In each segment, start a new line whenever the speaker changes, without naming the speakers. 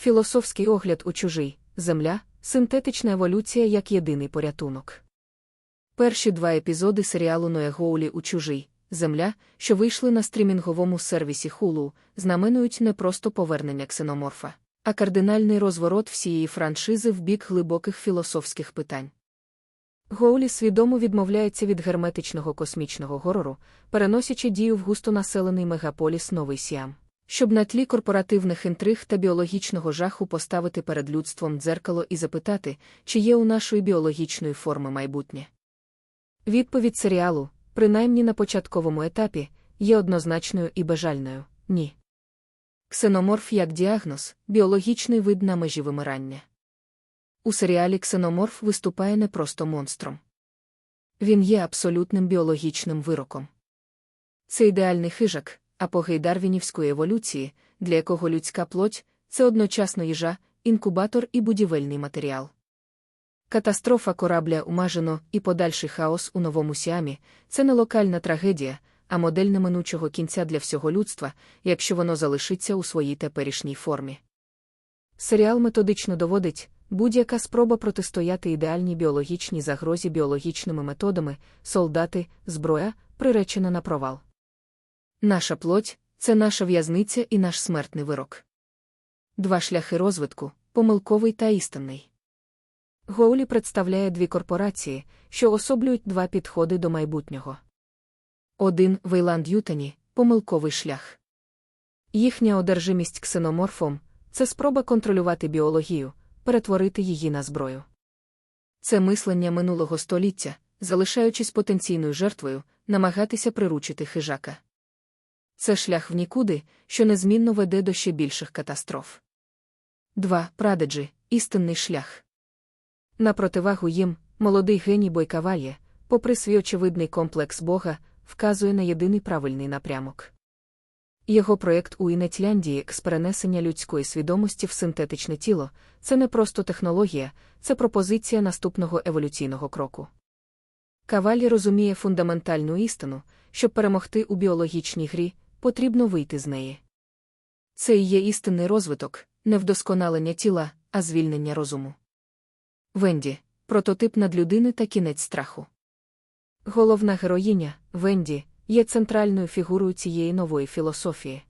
Філософський огляд у чужий Земля, синтетична еволюція як єдиний порятунок. Перші два епізоди серіалу Ноя Гоулі у чужий Земля, що вийшли на стрімінговому сервісі Hulu, знаменують не просто повернення ксеноморфа, а кардинальний розворот всієї франшизи в бік глибоких філософських питань. Гоулі свідомо відмовляється від герметичного космічного горору, переносячи дію в густонаселений мегаполіс Новий Сіам, щоб на тлі корпоративних інтриг та біологічного жаху поставити перед людством дзеркало і запитати, чи є у нашої біологічної форми майбутнє. Відповідь серіалу, принаймні на початковому етапі, є однозначною і бажальною ні. Ксеноморф як діагноз, біологічний вид на межі вимирання. У серіалі Ксеноморф виступає не просто монстром. Він є абсолютним біологічним вироком. Це ідеальний хижак, апогей дарвінівської еволюції, для якого людська плоть це одночасно їжа, інкубатор і будівельний матеріал. Катастрофа корабля умажено і подальший хаос у новому сіамі це не локальна трагедія, а модель неминучого кінця для всього людства, якщо воно залишиться у своїй теперішній формі. Серіал методично доводить, будь-яка спроба протистояти ідеальній біологічній загрозі біологічними методами, солдати, зброя, приречена на провал. Наша плоть це наша в'язниця і наш смертний вирок. Два шляхи розвитку помилковий та істинний. Гоулі представляє дві корпорації, що особлюють два підходи до майбутнього. Один Вейланд Ютані помилковий шлях. Їхня одержимість ксеноморфом це спроба контролювати біологію, перетворити її на зброю. Це мислення минулого століття, залишаючись потенційною жертвою, намагатися приручити хижака. Це шлях в нікуди, що незмінно веде до ще більших катастроф. 2. Прадеджі істинний шлях. На противагу їм, молодий геній Бойкаває, попри свій очевидний комплекс Бога, вказує на єдиний правильний напрямок. Його проєкт у Інетляндії з перенесення людської свідомості в синтетичне тіло це не просто технологія, це пропозиція наступного еволюційного кроку. Кавалі розуміє фундаментальну істину, щоб перемогти у біологічній грі, потрібно вийти з неї. Це і є істинний розвиток, не вдосконалення тіла, а звільнення розуму. Венді прототип надлюдини та кінець страху. Головна героїня, Венді, є центральною фігурою цієї нової філософії.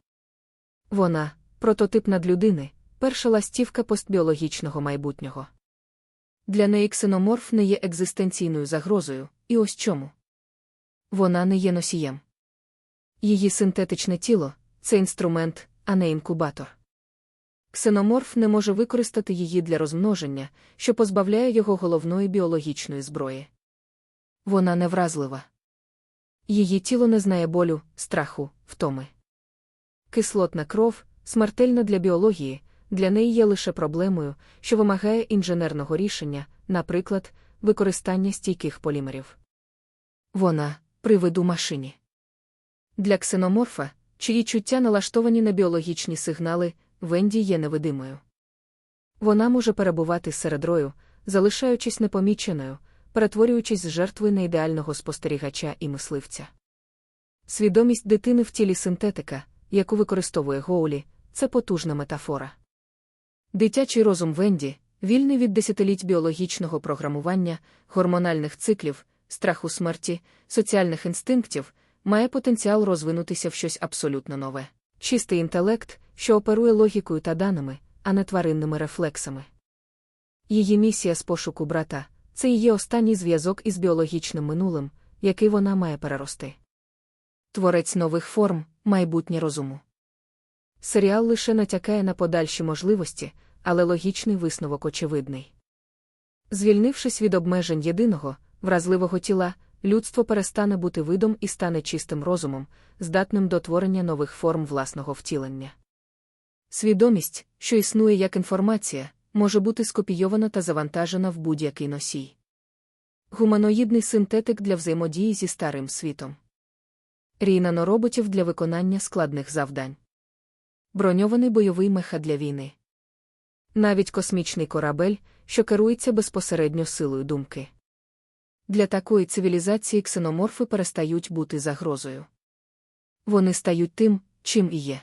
Вона прототип надлюдини, перша ластівка постбіологічного майбутнього. Для неї ксеноморф не є екзистенційною загрозою, і ось чому. Вона не є носієм. Її синтетичне тіло це інструмент, а не інкубатор. Ксеноморф не може використати її для розмноження, що позбавляє його головної біологічної зброї. Вона невразлива. Її тіло не знає болю, страху, втоми. Кислотна кров, смертельна для біології, для неї є лише проблемою, що вимагає інженерного рішення, наприклад, використання стійких полімерів. Вона привид у машині. Для ксеноморфа, чиї чуття налаштовані на біологічні сигнали, Венді є невидимою. Вона може перебувати серед рою, залишаючись непоміченою, перетворюючись з жертви на ідеального спостерігача і мисливця. Свідомість дитини в тілі синтетика, яку використовує Гоулі, це потужна метафора. Дитячий розум Венді, вільний від десятиліть біологічного програмування, гормональних циклів, страху смерті, соціальних інстинктів, має потенціал розвинутися в щось абсолютно нове. Чистий інтелект, що оперує логікою та даними, а не тваринними рефлексами. Її місія з пошуку брата це її останній зв'язок із біологічним минулим, який вона має перерости. Творець нових форм, майбутнє розуму. Серіал лише натякає на подальші можливості, але логічний висновок очевидний. Звільнившись від обмежень єдиного, вразливого тіла, людство перестане бути видом і стане чистим розумом, здатним до творення нових форм власного втілення. Свідомість, що існує як інформація, може бути скопійована та завантажена в будь-який носій. Гуманоїдний синтетик для взаємодії зі старим світом. Рій нанороботів для виконання складних завдань. Броньований бойовий меха для війни. Навіть космічний корабель, що керується безпосередньо силою думки. Для такої цивілізації ксеноморфи перестають бути загрозою. Вони стають тим, чим і є.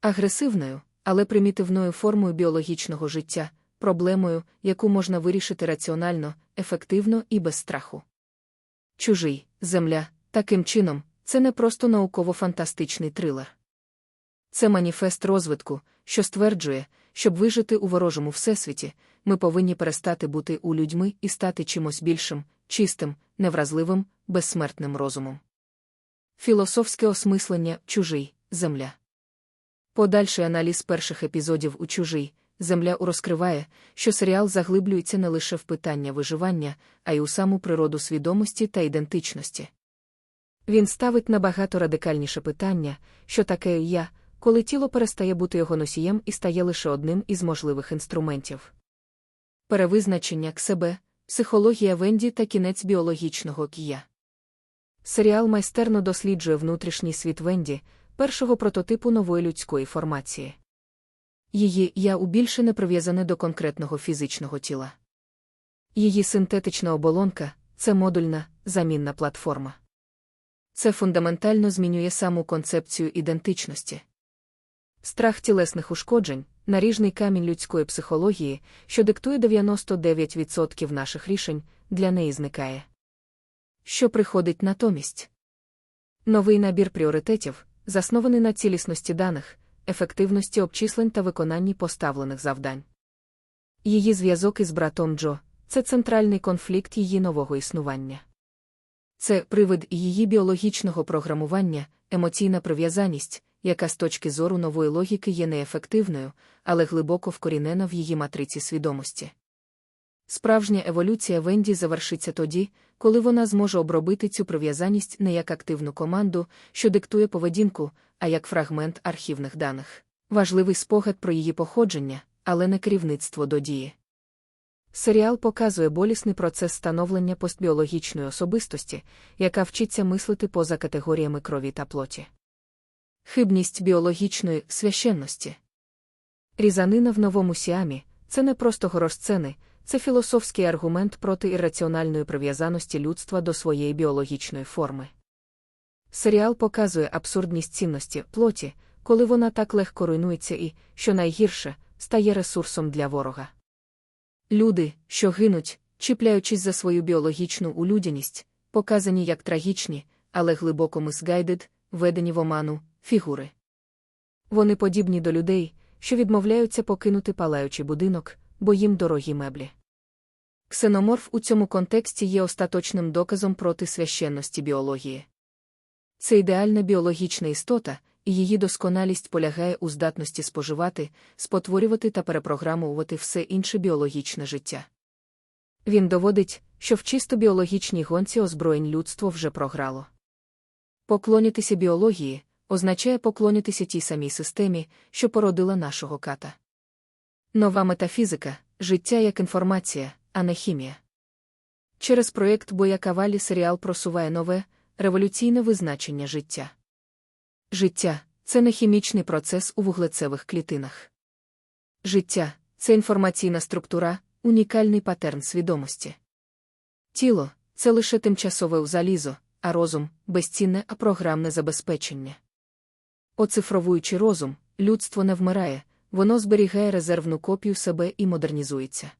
Агресивною, але примітивною формою біологічного життя, проблемою, яку можна вирішити раціонально, ефективно і без страху. Чужий земля, таким чином, це не просто науково-фантастичний трилер. Це маніфест розвитку, що стверджує, щоб вижити у ворожому всесвіті, ми повинні перестати бути у людьми і стати чимось більшим, чистим, невразливим, безсмертним розумом. Філософське осмислення чужий земля. Подальший аналіз перших епізодів у чужий земля розкриває, що серіал заглиблюється не лише в питання виживання, а й у саму природу свідомості та ідентичності. Він ставить набагато радикальніше питання, що таке я, коли тіло перестає бути його носієм і стає лише одним із можливих інструментів. Перевизначення к себе, психологія Венді та кінець біологічного к'я. Серіал майстерно досліджує внутрішній світ Венді, першого прототипу нової людської формації. Її я у більше не прив'язане до конкретного фізичного тіла. Її синтетична оболонка це модульна, замінна платформа. Це фундаментально змінює саму концепцію ідентичності. Страх тілесних ушкоджень наріжний камінь людської психології, що диктує 99% наших рішень, для неї зникає. Що приходить натомість? Новий набір пріоритетів, заснований на цілісності даних, ефективності обчислень та виконанні поставлених завдань. Її зв'язок із братом Джо це центральний конфлікт її нового існування. Це привид її біологічного програмування, емоційна прив'язаність, яка з точки зору нової логіки є неефективною, але глибоко вкорінена в її матриці свідомості. Справжня еволюція Венді завершиться тоді, коли вона зможе обробити цю прив'язаність не як активну команду, що диктує поведінку, а як фрагмент архівних даних. Важливий спогад про її походження, але не керівництво до дії. Серіал показує болісний процес становлення постбіологічної особистості, яка вчиться мислити поза категоріями крові та плоті. Хибність біологічної священності. Різанина в новому сіамі це не просто горосцени, це філософський аргумент проти ірраціональної прив'язаності людства до своєї біологічної форми. Серіал показує абсурдність цінності плоті, коли вона так легко руйнується і, що найгірше, стає ресурсом для ворога. Люди, що гинуть, чіпляючись за свою біологічну улюдяність, показані як трагічні, але глибоко мисгайдед, ведені в оману, фігури. Вони подібні до людей, що відмовляються покинути палаючий будинок, бо їм дорогі меблі. Ксеноморф у цьому контексті є остаточним доказом проти священності біології. Це ідеальна біологічна істота, і її досконалість полягає у здатності споживати, спотворювати та перепрограмовувати все інше біологічне життя. Він доводить, що в чисто біологічній гонці озброєнь людство вже програло. Поклонятися біології означає поклонятися тій самій системі, що породила нашого ката. Нова метафізика життя як інформація, а не хімія. Через проєкт Боякавалі серіал просуває нове, революційне визначення життя. Життя це не хімічний процес у вуглецевих клітинах. Життя це інформаційна структура, унікальний патерн свідомості. Тіло це лише тимчасове залізо, а розум безцінне а програмне забезпечення. Оцифровуючи розум, людство не вмирає, воно зберігає резервну копію себе і модернізується.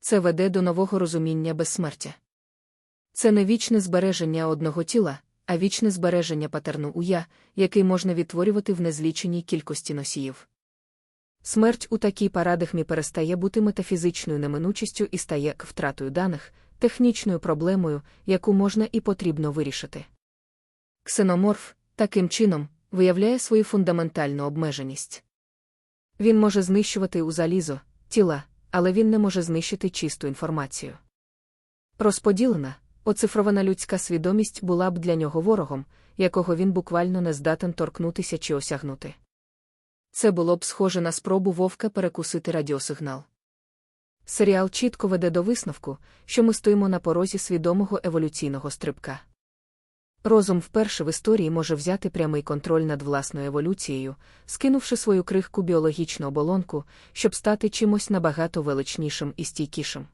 Це веде до нового розуміння безсмертя. Це не вічне збереження одного тіла, а вічне збереження патерну уя, який можна відтворювати в незліченій кількості носіїв. Смерть у такій парадигмі перестає бути метафізичною неминучістю і стає втратою даних, технічною проблемою, яку можна і потрібно вирішити. Ксеноморф, таким чином, виявляє свою фундаментальну обмеженість. Він може знищувати у залізо, тіла, але він не може знищити чисту інформацію. Розподілена, оцифрована людська свідомість була б для нього ворогом, якого він буквально не здатен торкнутися чи осягнути. Це було б схоже на спробу вовка перекусити радіосигнал. Серіал чітко веде до висновку, що ми стоїмо на порозі свідомого еволюційного стрибка. Розум вперше в історії може взяти прямий контроль над власною еволюцією, скинувши свою крихку біологічну оболонку, щоб стати чимось набагато величнішим і стійкішим.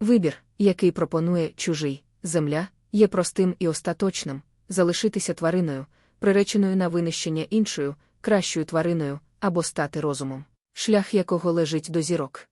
Вибір, який пропонує чужий земля, є простим і остаточним залишитися твариною, приреченою на винищення іншою, кращою твариною, або стати розумом, шлях якого лежить до зірок.